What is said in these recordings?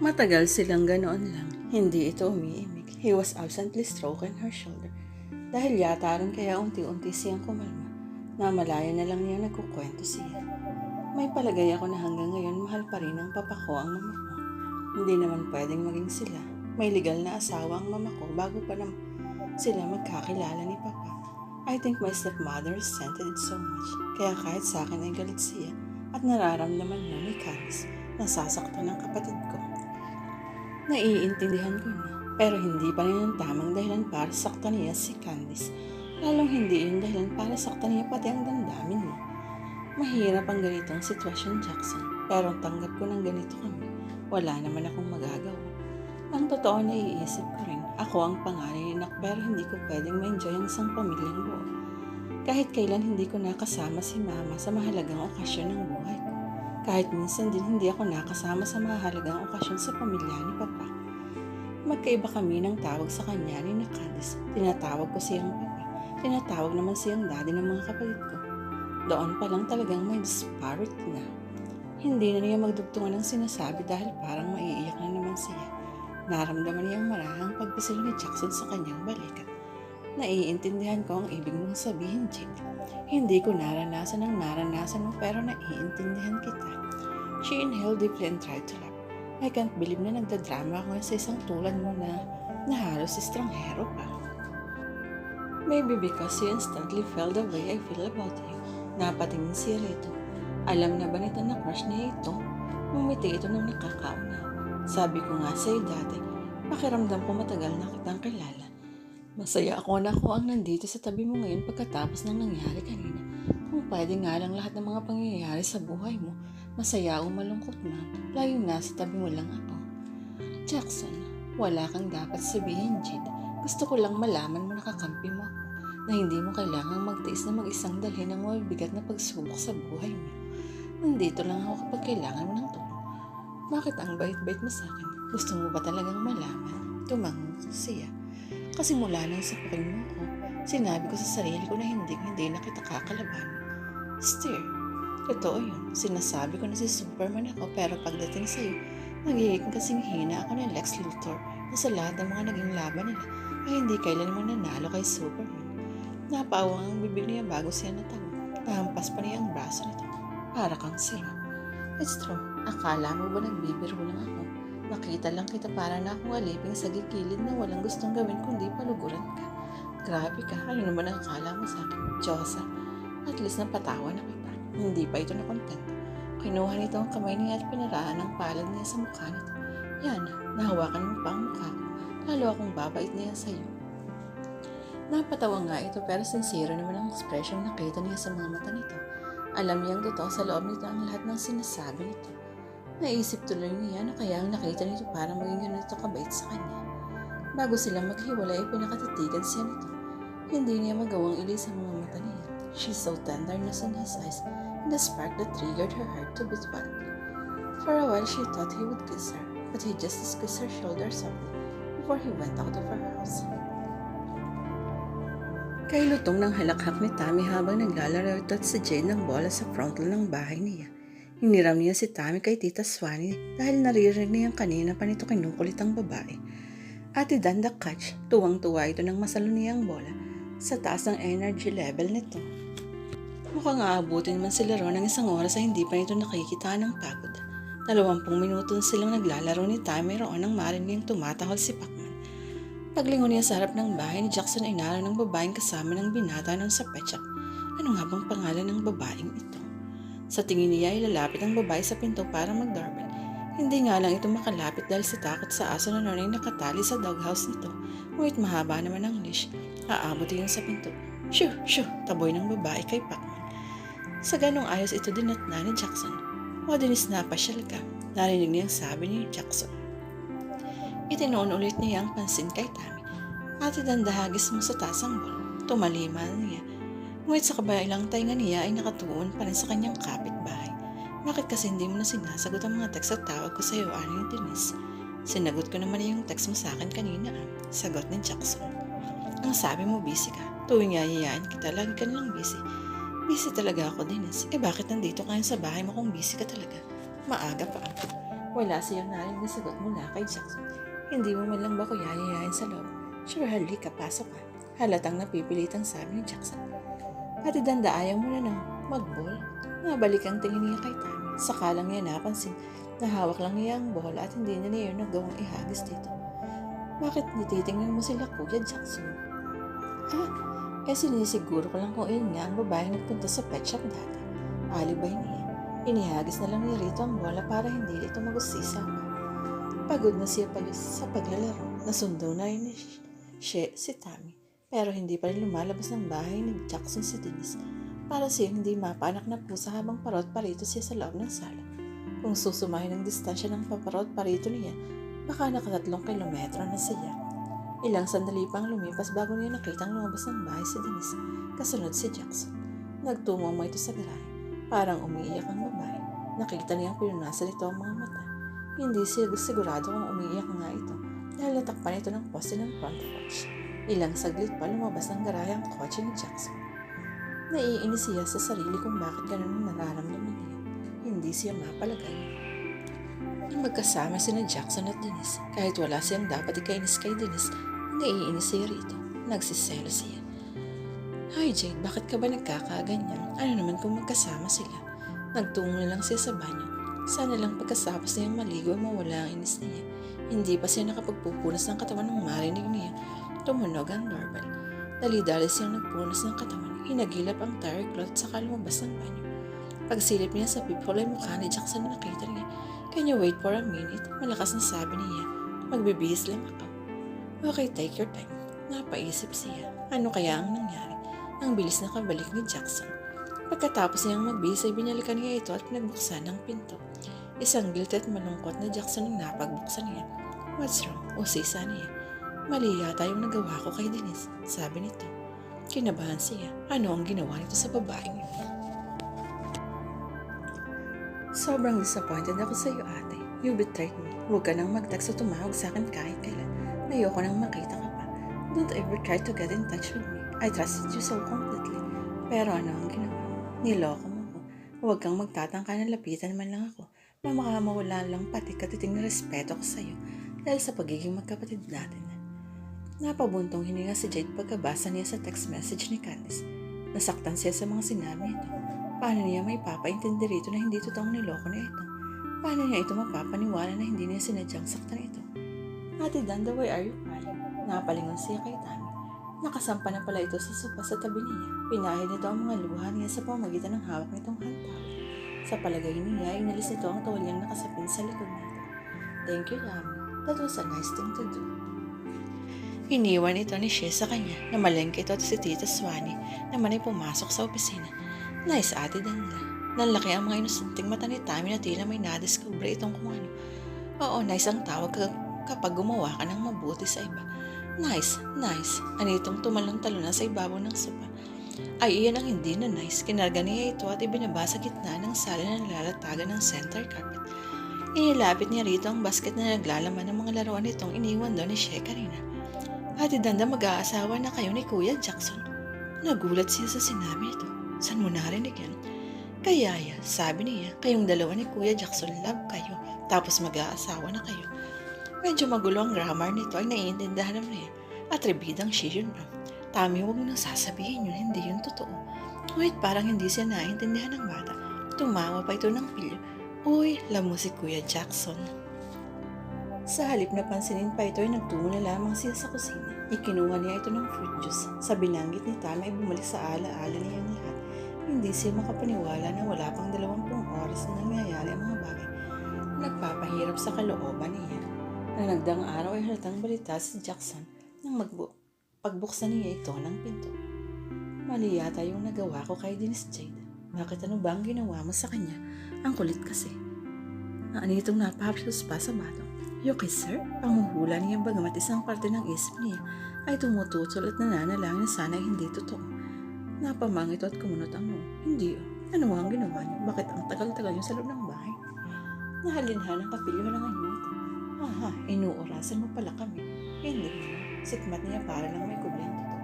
Matagal silang ganoon lang. Hindi ito umiimik. He was absently stroking her shoulder. Dahil yata rin kaya unti-unti siyang kumalma. Namalaya na lang niya nagkukwento siya. May palagay ako na hanggang ngayon mahal pa rin ng papa ko ang mama ko. Hindi naman pwedeng maging sila. May legal na asawa ang mama ko bago pa naman sila magkakilala ni papa. I think my stepmother resented it so much. Kaya kahit sa akin ay galit siya at nararamdaman niya ni Caris na sasaktan ng kapatid ko. Naiintindihan ko na. Pero hindi pa rin ang tamang dahilan para saktan niya si Candice. Lalong hindi yun dahilan para saktan niya pati ang damdamin mo. Mahirap ang ganitong sitwasyon, Jackson. Pero tanggap ko ng ganito kami. Wala naman akong magagawa. Ang totoo na iisip ko rin, ako ang pangalan ni Nak pero hindi ko pwedeng ma-enjoy ang isang pamilyang buo. Kahit kailan hindi ko nakasama si Mama sa mahalagang okasyon ng buhay ko. Kahit minsan din hindi ako nakasama sa mahalagang okasyon sa pamilya ni Papa. Magkaiba kami ng tawag sa kanya ni Nakadis. Tinatawag ko siyang Papa. Tinatawag naman siyang daddy ng mga kapatid ko. Doon pa lang talagang may disparate na. Hindi na niya magdugtungan ng sinasabi dahil parang maiiyak na naman siya. Naramdaman niyang marahang pagpisil ni Jackson sa kanyang balikat. Naiintindihan ko ang ibig mong sabihin, Jake. Hindi ko naranasan ang naranasan mo pero naiintindihan kita. She inhaled deeply and tried to laugh. I can't believe na nagdadrama ako sa isang tulad mo na, na halos estranghero pa. Maybe because you instantly felt the way I feel about you. Napatingin si Rito. Alam na ba nito na crush niya ito? Mumiti ito ng nakakauna. Sabi ko nga sa'yo dati, pakiramdam ko matagal na kitang kilala. Masaya ako na ako ang nandito sa tabi mo ngayon pagkatapos ng nangyari kanina. Kung pwede nga lang lahat ng mga pangyayari sa buhay mo, masaya o malungkot man, layo na sa tabi mo lang ako. Jackson, wala kang dapat sabihin, Jade. Gusto ko lang malaman mo nakakampi mo ako na hindi mo kailangang magtiis na mag-isang dalhin ng mabibigat na pagsubok sa buhay mo. Nandito lang ako kapag kailangan mo ng tulong. Bakit ang bait-bait mo sa akin? Gusto mo ba talagang malaman? Tumango siya. Kasi mula nang sapukin mo ako, sinabi ko sa sarili ko na hindi hindi na kita kakalaban. Steer, totoo yun. Sinasabi ko na si Superman ako pero pagdating sa'yo, nagiging kasing hina ako ni Lex Luthor na sa lahat ng mga naging laban nila ay hindi kailanman nanalo kay Superman. Napawang ang bibig niya bago siya natawa. Nahampas pa niya ang braso nito. Para kang sira. It's true. Akala mo ba nagbibiro lang ako? Nakita lang kita para na akong alipin sa gigilid na walang gustong gawin kundi paluguran ka. Grabe ka. Ano naman ang akala mo sa akin? Diyosa. At least napatawa na kita. Hindi pa ito na content. Kinuha nito ang kamay niya at pinaraan ang palad niya sa mukha nito. Yan, nahawakan mo pa ang mukha. Lalo akong babait niya sa iyo. Napatawa nga ito pero sincere naman ang expression na nakita niya sa mga mata nito. Alam niyang totoo sa loob nito ang lahat ng sinasabi nito. Naisip tuloy niya na kaya ang nakita nito para maging ganito kabait sa kanya. Bago silang maghiwalay ay pinakatitigan siya nito. Hindi niya magawang ilis ang mga mata niya. She saw tenderness in his eyes and the spark that triggered her heart to beat wildly. For a while she thought he would kiss her, but he just squeezed her shoulder softly before he went out of her house. Kay lutong ng halakhak ni Tammy habang naglalaro ito at si Jane ng bola sa frontal ng bahay niya. Hiniram niya si Tammy kay Tita Swanee dahil naririnig niyang kanina pa nito kinukulit ang babae. Ate Danda Catch, tuwang-tuwa ito ng masaluniyang bola sa taas ng energy level nito. Mukhang aabutin man sila ron ng isang oras ay hindi pa nito nakikita ng pagod. Dalawampung minuto silang naglalaro ni Tammy roon nang marinig tumatahol si Pacman. Paglingon niya sa harap ng bahay ni Jackson ay naro ng babaeng kasama ng binata ng sa petsak. Ano nga bang pangalan ng babaeng ito? Sa tingin niya ay lalapit ang babae sa pinto para mag-doorbell. Hindi nga lang ito makalapit dahil sa takot sa aso na noon ay nakatali sa doghouse nito. Ngunit mahaba naman ang leash. Aabot yun sa pinto. Shoo! Shoo! Taboy ng babae kay Pacman. Sa ganong ayos ito dinatna ni Jackson. O dinis na pasyal ka. Narinig niyang sabi ni Jackson. Itinoon ulit niya ang pansin kay Tammy. At idandahagis mo sa tasang bol. Tumaliman niya. Ngunit sa kabilang tainga niya ay nakatuon pa rin sa kanyang kapitbahay. Bakit kasi hindi mo na sinasagot ang mga text at tawag ko sa iyo, Aling Denise? Sinagot ko naman yung text mo sa akin kanina, ah. Sagot ni Jackson. Ang sabi mo, busy ka. Tuwing yayayain kita, lagi ka nilang busy. Busy talaga ako, Denise. Eh bakit nandito ka sa bahay mo kung busy ka talaga? Maaga pa. Wala siyang narinig na sagot mula kay Jackson. Hindi mo man lang ba ko yayayain sa loob? Sure, halika, pasok ka. Halatang napipilitang sabi ni Jackson. Ate Danda, ayaw mo na nang mag-ball. Nabalik ang tingin niya kay Tammy. Saka lang niya napansin na hawak lang niya ang ball at hindi na niya nagawang ihagis dito. Bakit nititingnan mo sila, Kuya Jackson? Ah, eh sinisiguro ko lang kung iyon nga ang babaeng nagpunta sa pet shop dati. Alibay niya. Inihagis na lang ni Rito ang bola para hindi ito magusisa. Pagod na siya pag sa paglalaro. Nasundo na rin She si Tammy. Pero hindi pa rin lumalabas ng bahay ni Jackson si Denise. Para siya hindi mapanak na pusa habang parot parito siya sa loob ng sala. Kung susumahin ang distansya ng paparot parito niya, baka nakatatlong kilometro na siya. Ilang sandali pang lumipas bago niya nakitang lumabas ng bahay si Denise, kasunod si Jackson. Nagtungo mo ito sa garahe. Parang umiiyak ang babae. Nakita niyang pinunasan ito ang mga mata. Hindi siya sigurado kung umiiyak nga ito dahil natakpan ito ng poste ng front porch. Ilang saglit pa lumabas ng garahe ang kotse ni Jackson. Naiinis siya sa sarili kung bakit ganun ang nararamdaman niya. Hindi siya mapalagay. Nang magkasama sina Jackson at Denise, kahit wala siyang dapat ikainis kay Denise, naiinis siya rito. Nagsiselo siya. Hi Jade, bakit ka ba nagkakaganyan? Ano naman kung magkasama sila? Nagtungo na lang siya sa banyo. Sana lang pagkasapos niyang maligo ay mawala ang inis niya. Hindi pa siya nakapagpupunas ng katawan nang marinig niya. Tumunog ang doorbell. Dali-dali siyang nagpunas ng katawan. Hinagilap ang tire cloth saka lumabas ng banyo. Pagsilip niya sa peephole ay mukha ni Jackson na nakita niya. Can you wait for a minute? Malakas na sabi niya. Magbibihis lang ako. Okay, take your time. Napaisip siya. Ano kaya ang nangyari? Ang bilis na kabalik ni Jackson. Pagkatapos niyang magbihis ay binalikan niya ito at pinagbuksan ang pinto. Isang guilty at malungkot na Jackson ang napagbuksan niya. What's wrong? Usisa niya. Mali yata yung nagawa ko kay Denise, sabi nito. Kinabahan siya. Ano ang ginawa nito sa babaeng yun? Sobrang disappointed ako sa iyo, ate. You betrayed me. Huwag ka nang mag-text o tumawag sa akin kahit kailan. Ayoko nang makita ka pa. Don't ever try to get in touch with me. I trusted you so completely. Pero ano ang ginawa mo? Niloko mo ko. Huwag kang magtatangka na lapitan man lang ako. Mamakamawalan lang pati katiting na respeto ko sa iyo dahil sa pagiging magkapatid natin. Napabuntong hininga si Jade pagkabasa niya sa text message ni Candice. Nasaktan siya sa mga sinabi nito. Paano niya may papaintindi rito na hindi totoong niloko na ito? Paano niya ito mapapaniwala na hindi niya sinadyang saktan ito? Ate Danda, why are you crying? Napalingon siya kay Tammy. Nakasampa na pala ito sa sopa sa tabi niya. Pinahid nito ang mga luha niya sa pamagitan ng hawak nitong handtowel. Sa palagay niya, inalis nito ang tawalyang nakasapin sa likod nito. Thank you, Yami. That was a nice thing to do. Iniwan ito ni Shea sa kanya na malengke ito at si Tita Swani naman ay pumasok sa opisina. Nice ate Danda. Nanlaki ang mga inusunting mata ni Tammy na tila may nadiscover itong kung ano. Oo, nice ang tawag ka- kapag gumawa ka ng mabuti sa iba. Nice, nice. Anitong tumalon-talon na sa ibabaw ng sopa. Ay iyan ang hindi na nice. Kinarga niya ito at ibinaba sa gitna ng sala na nalalatagan ng center carpet. Inilapit niya rito ang basket na naglalaman ng mga laruan nitong iniwan doon ni Shea Karina. Ate Danda, mag-aasawa na kayo ni Kuya Jackson. Nagulat siya sa sinabi nito. Saan mo narinig yan? Kaya yan, sabi niya, kayong dalawa ni Kuya Jackson love kayo, tapos mag-aasawa na kayo. Medyo magulo ang grammar nito ay naiintindihan naman niya. Atribidang siya yun na. Tami, huwag nang sasabihin yun, hindi yun totoo. Wait, parang hindi siya naiintindihan ng bata. Tumawa pa ito ng pilyo. Uy, lamo si Kuya Jackson. Sa halip na pansinin pa ito ay nagtungo na lamang siya sa kusina. Ikinuha niya ito ng fruit juice. Sa binanggit ni Tama ay bumalik sa alaala niya ang lahat. Hindi siya makapaniwala na wala pang dalawampung oras na nangyayari ang mga bagay. Nagpapahirap sa kalooban niya. Nang nagdang araw ay halatang balita si Jackson nang magbu pagbuksan niya ito ng pinto. Mali yata yung nagawa ko kay Dennis Jade. Bakit ano ba ang ginawa mo sa kanya? Ang kulit kasi. Anitong napahapsos pa sa bato. Yuki sir, panguhula niya bagamat isang parte ng isip niya ay tumututol at nananalangin na sana hindi totoo. Napamang ito at kumunot ang no. Hindi oh. Ano ang ginawa niyo? Bakit ang tagal-tagal niyo sa loob ng bahay? Nahalinhan ang kapilyo ng anyo ito. Aha, inuurasan mo pala kami. Hindi. Sikmat niya para lang may kublento to.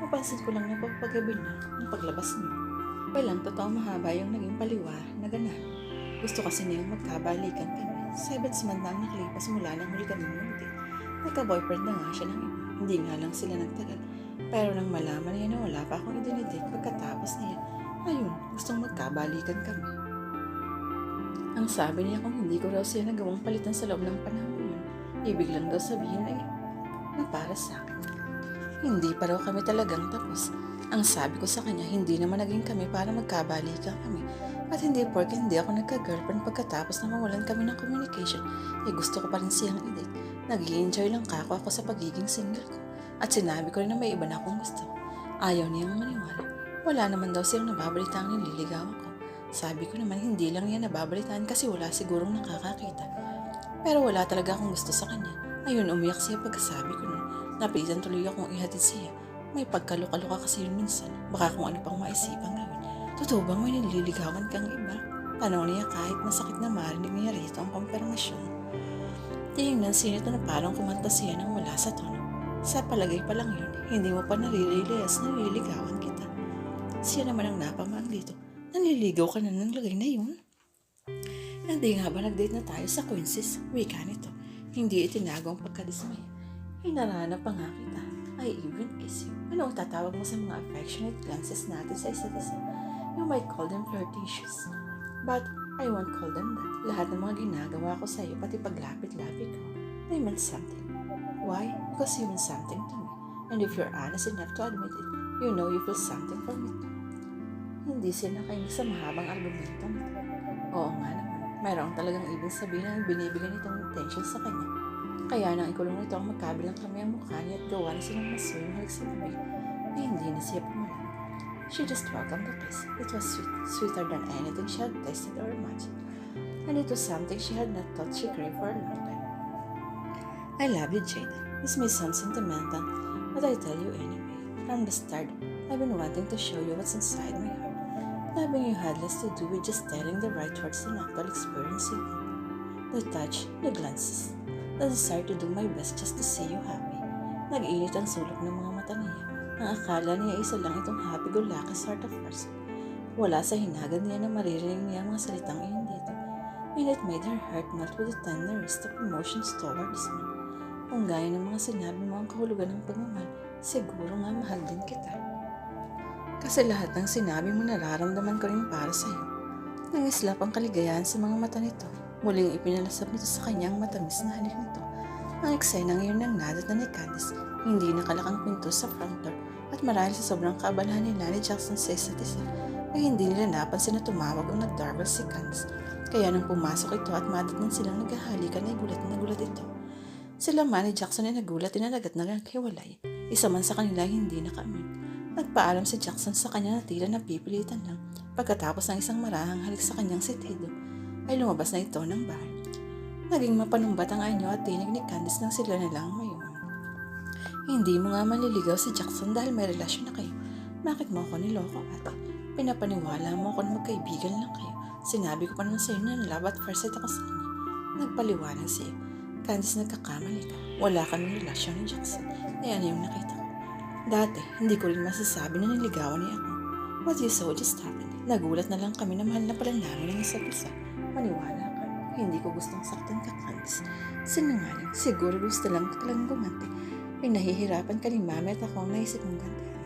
Mapansin ko lang na pagpagabi na ng paglabas niyo. Walang totoo mahaba yung naging paliwa na ganan. Gusto kasi niyang magkabalikan kami. Seven months na ang nakalipas mula nang huli kami mag-date. Nagka-boyfriend na nga siya ng iba. Hindi nga lang sila nagtagal. Pero nang malaman niya na wala pa akong idinidate pagkatapos niya, ayun, gustong magkabalikan kami. Ang sabi niya kung hindi ko raw siya nagawang palitan sa loob ng panahon yun, ibig lang daw sabihin ay na para sa akin. Hindi pa raw kami talagang tapos. Ang sabi ko sa kanya, hindi naman naging kami para magkabalikan kami. At hindi porke hindi ako nagka-girlfriend pagkatapos na mawalan kami ng communication, eh gusto ko pa rin siyang i-date. nag enjoy lang kako ako sa pagiging single ko. At sinabi ko rin na may iba na akong gusto. Ayaw niyang maniwala. Wala naman daw silang nababalitaan nililigawan ko. Sabi ko naman hindi lang niya nababalitaan kasi wala sigurong nakakakita. Pero wala talaga akong gusto sa kanya. Ayun, umiyak siya pagkasabi ko nun. Napilitan tuloy akong ihatid siya. May pagkaluka-luka kasi yun minsan. Baka kung ano pang maisipan gawin. Totoo bang may nililigawan kang iba? Tanong niya kahit masakit na marinig niya rito ang kumpirmasyon. Tingnan siya ito na parang kumanta siya nang wala sa tono. Sa palagay pa lang yun, hindi mo pa nare-realize na nililigawan kita. Siya naman ang napamang dito. Nanliligaw ka na ng lagay na yun? Hindi nga ba nag-date na tayo sa Quincy's? Wika nito. Hindi itinago ang pagkadismay. Hinarana pa nga kita. I even kiss you. Ano ang tatawag mo sa mga affectionate glances natin sa isa't isa? You might call them flirtatious. But I won't call them that. Lahat ng mga ginagawa ko sa iyo, pati paglapit-lapit ko, they meant something. Why? Because you mean something to me. And if you're honest enough to admit it, you know you feel something for me. Hindi sila nakainig sa mahabang argumento nito. Oo nga naman, mayroong talagang ibig sabihin ang binibigyan nitong attention sa kanya. Kaya nang ikulong nito ang magkabilang kami ang mukha niya at gawa na silang masuyong halik sa bibig, ay hindi na siya pumalag. She just welcomed the kiss. It was sweet, sweeter than anything she had tasted or imagined. And it was something she had not thought she craved for a long time. I love you, Jade. This may sound sentimental, but I tell you anyway. From the start, I've been wanting to show you what's inside my heart. Loving you had less to do with just telling the right words than actual experiencing it. The touch, the glances, the desire to do my best just to see you happy. Nag-init ang sulok ng mga mata niya. Ang akala niya isa lang itong happy-go-lucky sort of person. Wala sa hinagad niya na maririnig niya ang mga salitang iyon dito. And it made her heart melt with the tenderest of emotions toward this. Kung gaya ng mga sinabi mo ang kahulugan ng pagmamahal, siguro nga mahal din kita. Kasi lahat ng sinabi mo nararamdaman ko rin para sa iyo. Nangislap ang kaligayahan sa mga mata nito. Muling ipinalasap nito sa kanyang matamis na halik nito. Ang eksenang iyon ng nadat na ni Candice, hindi nakalakang pinto sa front door at marahil sa sobrang kaabalahan nila ni Jackson sa isa't isa, ay hindi nila napansin na tumawag o nagdarbal si Candice. Kaya nang pumasok ito at madatnan silang naghahalikan ay gulat na gulat ito. Sila man ni Jackson ay nagulat inalagat na naghiwalay. Isa man sa kanila hindi nakaamin. Nagpaalam si Jackson sa kanya na tila napipilitan lang. Pagkatapos ng isang marahang halik sa kanyang sitido, ay lumabas na ito ng bahay. Naging mapanumbat ang anyo at tinig ni Candice nang sila na lang mayuman. Hindi mo nga maliligaw si Jackson dahil may relasyon na kayo. Bakit mo ako niloko ate? Pinapaniwala mo ako na magkaibigan lang kayo. Sinabi ko pa naman sa'yo na love at first sight ako sa kanya. Nagpaliwanag siya. Candice nagkakamali ka. Wala kaming relasyon ni Jackson. Ayan yung nakita ko. Dati, hindi ko rin masasabi na niligawan niya ako. What you saw just happened. Nagulat na lang kami na mahal na pala namin ng isa't isa. Maniwala ka. Hindi ko gustong saktan ka, Candice. Sinungaling. Siguro gusto lang lang gumanti. Pinahihirapan ka ni mami at ako ang naisip mong gantihan.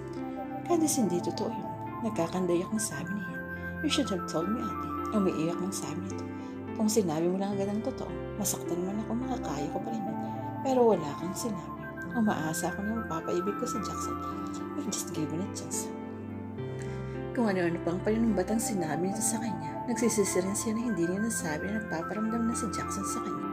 Candice, hindi totoo yun. Nagkakanday akong sabi niya. You should have told me, ate. Umiiyak ng sabi nito. Kung sinabi mo lang agad ang totoo, masaktan man ako, makakaya ko pa rin. Pero wala kang sinabi. Umaasa ako na mapapaibig ko si Jackson. I just gave it a chance. Kung ano-ano pang panunumbat ang sinabi nito sa kanya, nagsisisi rin siya na hindi niya nasabi na nagpaparamdam na si Jackson sa kanya.